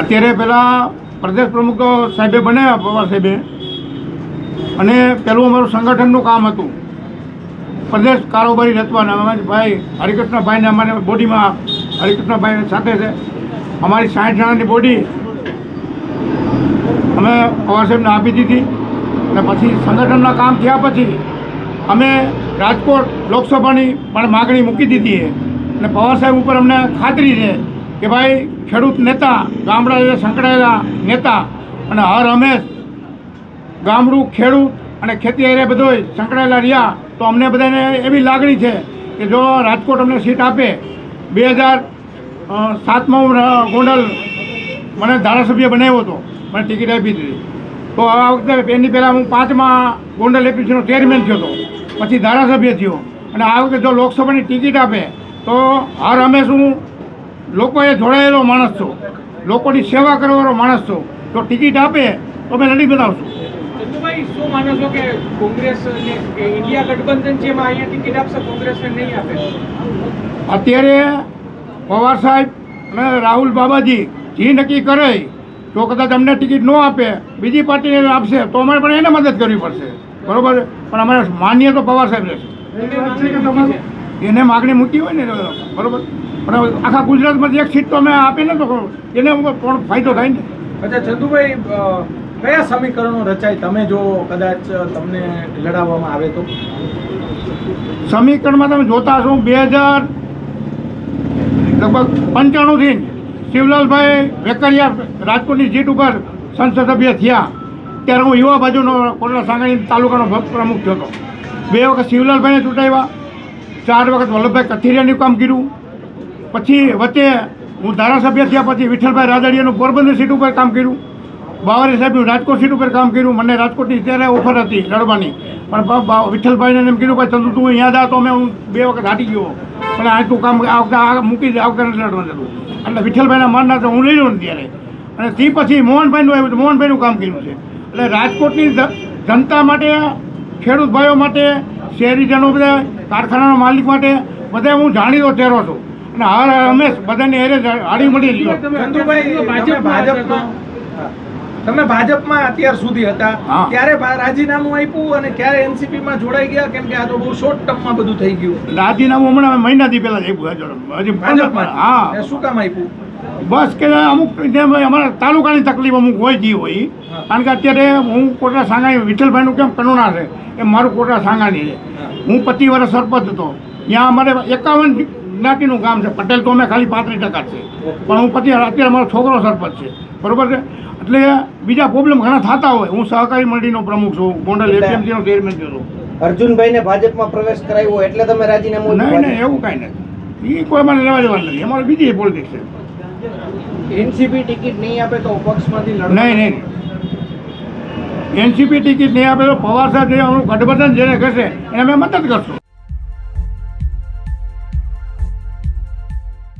અત્યારે પહેલાં પ્રદેશ પ્રમુખ સાહેબે બનાવ્યા પવાર સાહેબે. અને પેલું અમારું સંગઠનનું કામ હતું. પ્રદેશ કારોબારી રચવાના. ભાઈ હરિકૃષ્ણભાઈને અમારે બોડીમાં હરિકૃષ્ણભાઈ સાથે છે. અમારી સાઠ જણાની બોડી અમે પવાર સાહેબને આપી દીધી. અને પછી સંગઠનના કામ થયા પછી અમે રાજકોટ લોકસભાની પણ માગણી મૂકી દીધી અને પવાર સાહેબ ઉપર અમને ખાતરી છે કે ભાઈ ખેડૂત નેતા ગામડા સંકળાયેલા નેતા અને હર હંમેશ ગામડું ખેડૂત અને ખેતી હારે બધોય સંકળાયેલા રહ્યા, તો અમને બધાને એવી લાગણી છે કે જો રાજકોટ અમને સીટ આપે. બે હજાર સાતમાં હું ગોંડલ મને ધારાસભ્ય બનાવ્યો હતો. મને ટિકિટ આપી દીધી. તો આ વખતે એની પહેલાં હું પાંચમાં ગોંડલ એપીસીનો ચેરમેન થયો હતો. પછી ધારાસભ્ય થયો. અને આ વખતે જો લોકસભાની ટિકિટ આપે, તો હર હંમેશ હું લોકોએ જોડાયેલો માણસ છું. લોકોની સેવા કરવાનો માણસ છું. તો ટિકિટ આપે તો અમે લડી બતાવશું શું માનો છો કે કોંગ્રેસ ઇન્ડિયા ગઠબંધન છે અહીંયા ટિકિટ આપશે કોંગ્રેસને નહીં આપે? અત્યારે પવાર સાહેબ અને રાહુલ બાબાજી જે નક્કી કરે જો કદાચ અમને ટિકિટ ન આપે બીજી પાર્ટીને આપશે તો અમારે પણ એને મદદ કરવી પડશે. બરોબર? પણ અમારે માન્ય તો પવાર સાહેબ રહેશે. એને માગણી મૂકી છે. હોય ને બરાબર? પણ આખા ગુજરાતમાંથી એક સીટ તો અમે આપીને તો એને પણ ફાયદો થાય ને. અચ્છા ચંદુભાઈ કયા સમીકરણો રચાય? તમે જો કદાચ તમને લડાવવામાં આવે તો. સમીકરણમાં તમે જોતા હશો બે હજાર લગભગ પંચાણુંથી શિવલાલભાઈ વેકરિયા રાજકોટની સીટ ઉપર સંસદ સભ્ય થયા. ત્યારે હું યુવા બાજુનો કોટલા સાંગાણી તાલુકાનો પ્રમુખ થયો હતો. બે વખત શિવલાલભાઈને ચૂંટાવ્યા. ચાર વખત વલ્લભભાઈ કથિરિયાનું કામ કર્યું. પછી વચ્ચે હું ધારાસભ્ય થયા પછી વિઠ્ઠલભાઈ રાદડિયાનું પોરબંદર સીટ ઉપર કામ કર્યું. બાવારી સાહેબનું રાજકોટ સીટ ઉપર કામ કર્યું. મને રાજકોટની ત્યારે ઓફર હતી લડવાની. પણ વિઠ્ઠલભાઈને એમ કીધું, ભાઈ, ચંદુ, તું અહીંયા જા તો અમે હું બે વખત હાટી ગયો. પણ આ તું કામ આ મૂકી દે આ વખતે નથી લડવાનું હતું એટલે વિઠ્ઠલભાઈના માનના તો હું લઈ લઉં ત્યારે. અને તે પછી મોહનભાઈનું આવ્યું મોહનભાઈનું કામ કર્યું છે. એટલે રાજકોટની જનતા માટે, ખેડૂત ભાઈઓ માટે શહેરીજનો બધા કારખાનાના માલિક માટે બધા હું જાણીતો ચહેરો છું. અને હાર હંમેશ બધાની એરે હાડી મળી તમે ભાજપમાં હા. તમે ભાજપમાં અત્યાર સુધી હતા. ત્યારે રાજીનામું આપ્યું અને ક્યારે એનસીપીમાં જોડાઈ ગયા? કેમ કે આ તો બહુ શોર્ટ ટર્મમાં બધું થઈ ગયું. રાજીનામું હમણાં મહિનાથી પહેલા જ આપ્યું. હજુ ભાજપમાં? હા. એ શું કામ આપ્યું? બસ કે અમુક અમારા તાલુકાની તકલીફ અમુક હોય જી હોય. કારણ કે અત્યારે હું કોટડા સાંગાની વિઠ્ઠલભાઈનું કેમ કરુણા છે એ મારું કોટડા સાંગાની છે. હું. પચીસ વર્ષ સરપંચ હતો. ત્યાં અમારે એકાવન જ્ઞાતિનું કામ છે. પટેલ તો અમે ખાલી પાંત્રીસ ટકા છે. પણ હું પચીસ અત્યારે મારો છોકરો સરપંચ છે. બરોબર છે? એટલે બીજા પ્રોબ્લેમ ઘણા થતા હોય. હું સહકારી મંડળીનો પ્રમુખ છું. ગોંડલ એપીએમસીનો ચેરમેન છું અર્જુનભાઈને ભાજપમાં પ્રવેશ કરાવ્યો એટલે તમે રાજીનામું નહીં નહીં એવું કાંઈ નથી. એ કોઈ મને લેવા દેવાનું નથી. અમારે બીજી પોલિટિક્સ છે. એનસીપી ટિકિટ નહીં આપે તો પક્ષમાંથી નહીં નહીં. એનસીપી ટિકિટ નહીં આપે તો પવાર સાહેબ જે ગઠબંધન જેને કરશે એને અમે મદદ કરશું.